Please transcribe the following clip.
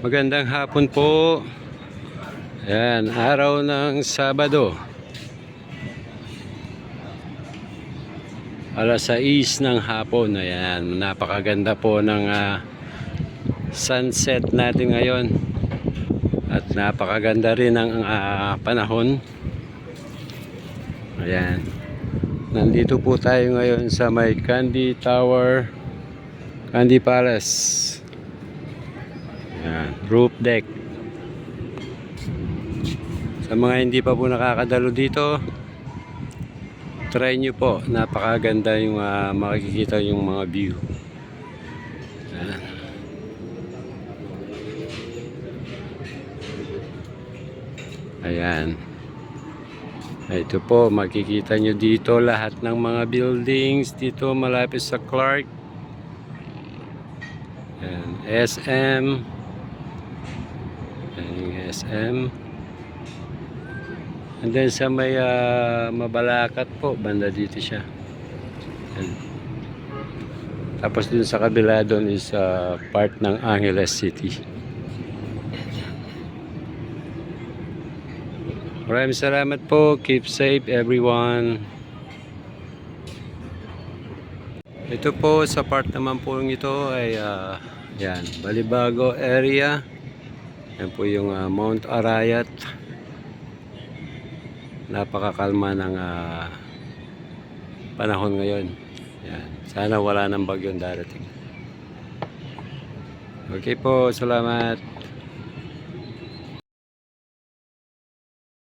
Magandang hapon po. Ayan, araw ng Sabado. Alas 6 ng hapon. Ayan, napakaganda po ng ah, sunset natin ngayon. At napakaganda rin ng ah, panahon. Ayan. Nandito po tayo ngayon sa may Candy Tower, Candy Palace. Ayan, roof deck. Sa mga hindi pa po nakakadalo dito, try nyo po. Napakaganda yung ah, makikita yung mga view. Ayan. Ayan. Ito po, makikita nyo dito lahat ng mga buildings dito malapit sa Clark. Ayan, SM. Yung SM. And then sa may ah, Mabalacat po, banda dito siya. Ayan. Tapos dun sa kabila doon is ah, part ng Angeles City. Maraming salamat po. Keep safe everyone. Ito po sa part naman po ito ay ah, yan, Balibago area. Yan po yung ah, Mount Arayat. Napakakalma ng ah, panahon ngayon. Yan. Sana wala nang bagyong darating. Okay po, salamat.